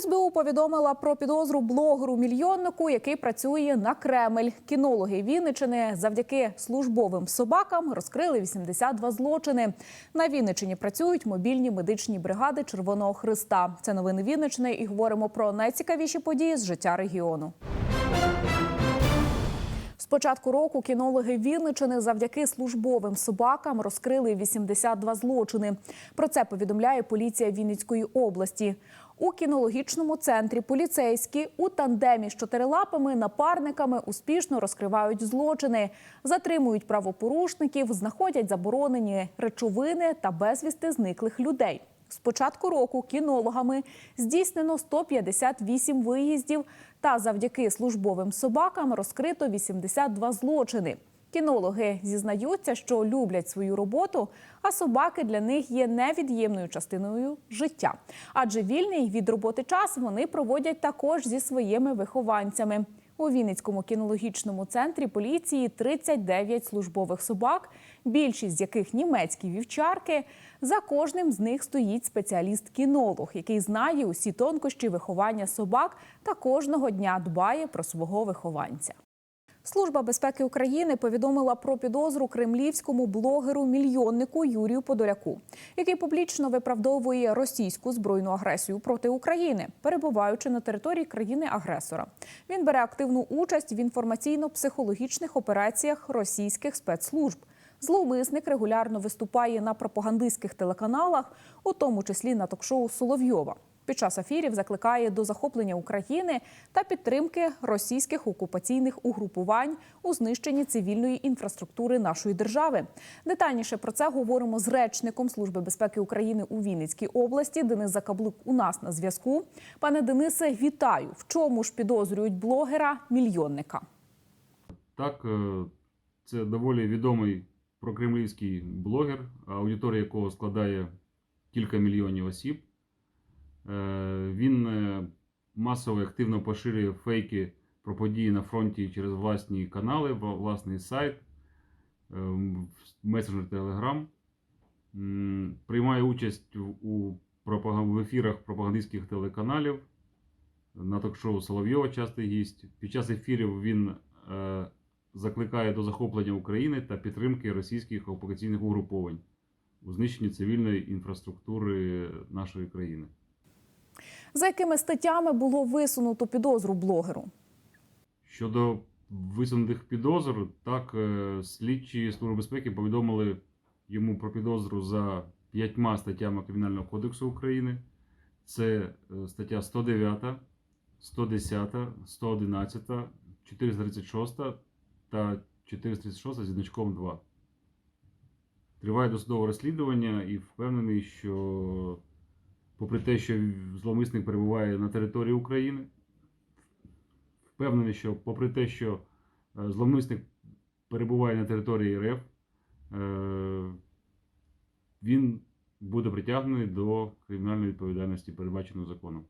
СБУ повідомила про підозру блогеру-мільйоннику, який працює на Кремль. Кінологи Вінничини завдяки службовим собакам розкрили 82 злочини. На Вінничині працюють мобільні медичні бригади Червоного Христа. Це новини Вінничини і говоримо про найцікавіші події з життя регіону. З початку року кінологи Вінничини завдяки службовим собакам розкрили 82 злочини. Про це повідомляє поліція Вінницької області. У кінологічному центрі поліцейські у тандемі з чотирилапими напарниками успішно розкривають злочини, затримують правопорушників, знаходять заборонені речовини та безвісти зниклих людей. З початку року кінологами здійснено 158 виїздів та завдяки службовим собакам розкрито 82 злочини. Кінологи зізнаються, що люблять свою роботу, а собаки для них є невід'ємною частиною життя. Адже вільний від роботи час вони проводять також зі своїми вихованцями. У Вінницькому кінологічному центрі поліції 39 службових собак, більшість з яких німецькі вівчарки. За кожним з них стоїть спеціаліст-кінолог, який знає усі тонкощі виховання собак та кожного дня дбає про свого вихованця. Служба безпеки України повідомила про підозру кремлівському блогеру-мільйоннику Юрію Подоляку, який публічно виправдовує російську збройну агресію проти України, перебуваючи на території країни-агресора. Він бере активну участь в інформаційно-психологічних операціях російських спецслужб. Зловмисник регулярно виступає на пропагандистських телеканалах, у тому числі на ток-шоу Соловйова. Під час ефірів закликає до захоплення України та підтримки російських окупаційних угрупувань у знищенні цивільної інфраструктури нашої держави. Детальніше про це говоримо з речником Служби безпеки України у Вінницькій області. Денис Закаблук у нас на зв'язку. Пане Денисе, вітаю! В чому ж підозрюють блогера мільйонника? Так, е, це доволі відомий прокремлівський блогер, аудиторія якого складає кілька мільйонів осіб. Е, Він е, масово і активно поширює фейки про події на фронті через власні канали, власний сайт, е, месенджер Telegram. Приймає участь у в ефірах пропагандистських телеканалів. На ток-шоу Соловйова частий гість. Під час ефірів він е, закликає до захоплення України та підтримки російських окупаційних угруповань у знищенні цивільної інфраструктури нашої країни. За якими статтями було висунуто підозру блогеру? Щодо висунутих підозр, так е, слідчі Служби безпеки повідомили йому про підозру за п'ятьма статтями Кримінального кодексу України. Це е, стаття 109, 110, 111, 436 та 436 зі значком 2. Триває досудове розслідування і впевнений, що попри те, що зловмисник перебуває на території України, впевнений, що попри те, що е, зловмисник перебуває на території РФ, е, він буде притягнений до кримінальної відповідальності, передбаченої законом.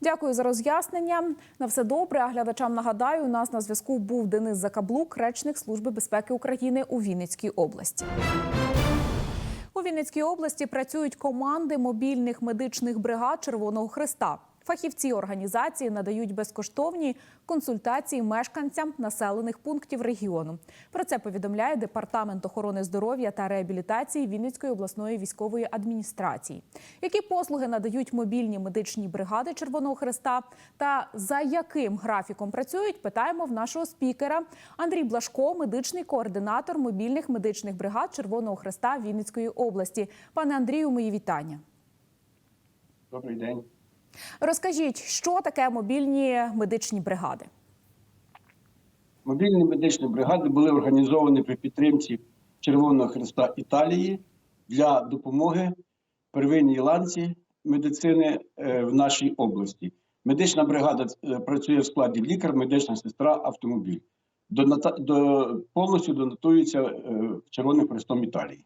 Дякую за роз'яснення. На все добре. А глядачам нагадаю, у нас на зв'язку був Денис Закаблук, речник Служби безпеки України у Вінницькій області. У Вінницькій області працюють команди мобільних медичних бригад Червоного Христа. Фахівці організації надають безкоштовні консультації мешканцям населених пунктів регіону. Про це повідомляє департамент охорони здоров'я та реабілітації Вінницької обласної військової адміністрації. Які послуги надають мобільні медичні бригади Червоного Христа та за яким графіком працюють? Питаємо в нашого спікера Андрій Блашко, медичний координатор мобільних медичних бригад Червоного Христа Вінницької області. Пане Андрію, мої вітання. Добрий день. Розкажіть, що таке мобільні медичні бригади? Мобільні медичні бригади були організовані при підтримці Червоного Христа Італії для допомоги первинній ланці медицини е, в нашій області. Медична бригада е, працює в складі лікар, медична сестра, автомобіль. Доната... До... Повністю донатується е, Червоним Христом Італії.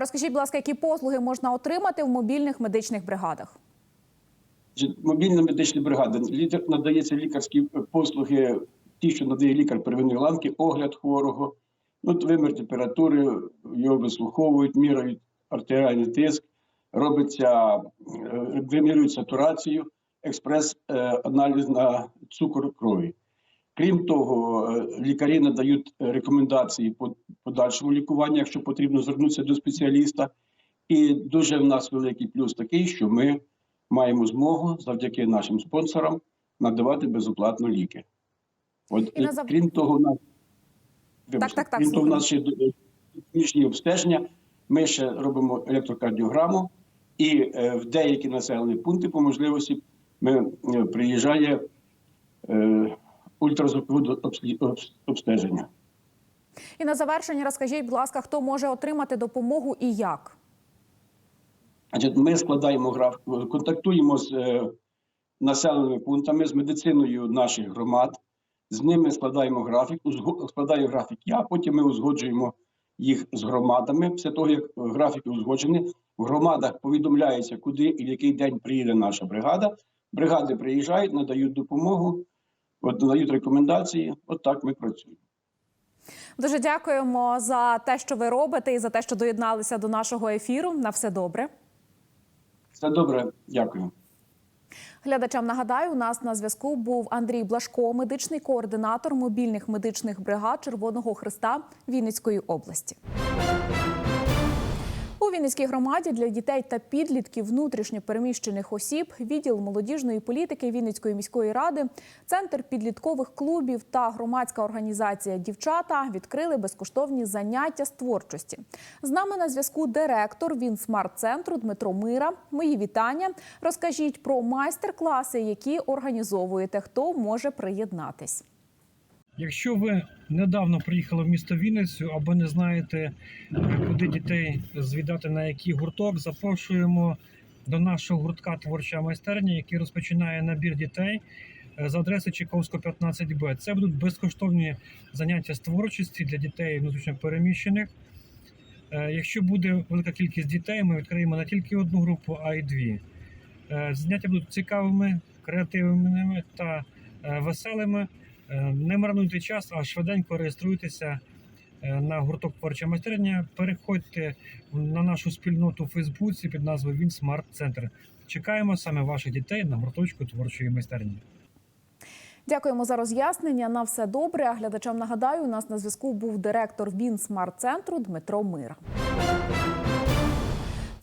Розкажіть, будь ласка, які послуги можна отримати в мобільних медичних бригадах? Мобільна медична бригада надається лікарські послуги, ті, що надає лікар первинної ланки, огляд хворого, ну, вимір температури, його вислуховують, міряють артеріальний тиск, робиться, е, вимірюють сатурацію, експрес-аналіз на цукор крові. Крім того, е, лікарі надають е, рекомендації по подальшому лікуванню, якщо потрібно звернутися до спеціаліста. І дуже в нас великий плюс такий, що ми маємо змогу завдяки нашим спонсорам надавати безоплатно ліки. От І на е, крім того, у нас вибачте, так, так, крім того, у нас ще клінічні обстеження. Ми ще робимо електрокардіограму, і е, в деякі населені пункти по можливості ми е, приїжджає е, ультразвукове обстеження. І на завершення розкажіть, будь ласка, хто може отримати допомогу і як? Значить, ми складаємо граф, контактуємо з е, населеними пунктами, з медициною наших громад. З ними складаємо графік, узго- складаю графік я, потім ми узгоджуємо їх з громадами. Після того, як графіки узгоджені, в громадах повідомляється, куди і в який день приїде наша бригада. Бригади приїжджають, надають допомогу, от, надають рекомендації. От так ми працюємо. Дуже дякуємо за те, що ви робите, і за те, що доєдналися до нашого ефіру. На все добре. Все добре, дякую. Глядачам нагадаю, у нас на зв'язку був Андрій Блашко, медичний координатор мобільних медичних бригад Червоного Христа Вінницької області. Вінницькій громаді для дітей та підлітків внутрішньо переміщених осіб, відділ молодіжної політики Вінницької міської ради, центр підліткових клубів та громадська організація Дівчата відкрили безкоштовні заняття з творчості. З нами на зв'язку директор Вінсмарт-центру Дмитро Мира. Мої вітання. Розкажіть про майстер-класи, які організовуєте. Хто може приєднатись? Якщо ви недавно приїхали в місто Вінницю або не знаєте, е, куди дітей звідати на який гурток, запрошуємо до нашого гуртка Творча майстерня, який розпочинає набір дітей е, за адресою Чайковського 15Б. Це будуть безкоштовні заняття з творчості для дітей внутрішньопереміщених. Е, Якщо буде велика кількість дітей, ми відкриємо не тільки одну групу, а й дві. Заняття будуть цікавими, креативними та веселими. Е, Не марнуйте час, а швиденько реєструйтеся е, на гурток творча майстерня. Переходьте на нашу спільноту у Фейсбуці під назвою Він Смарт Центр. Чекаємо саме ваших дітей на гурточку творчої майстерні. Дякуємо за роз'яснення. На все добре. А глядачам нагадаю, у нас на зв'язку був директор Вінсмарт-центру Дмитро Мир.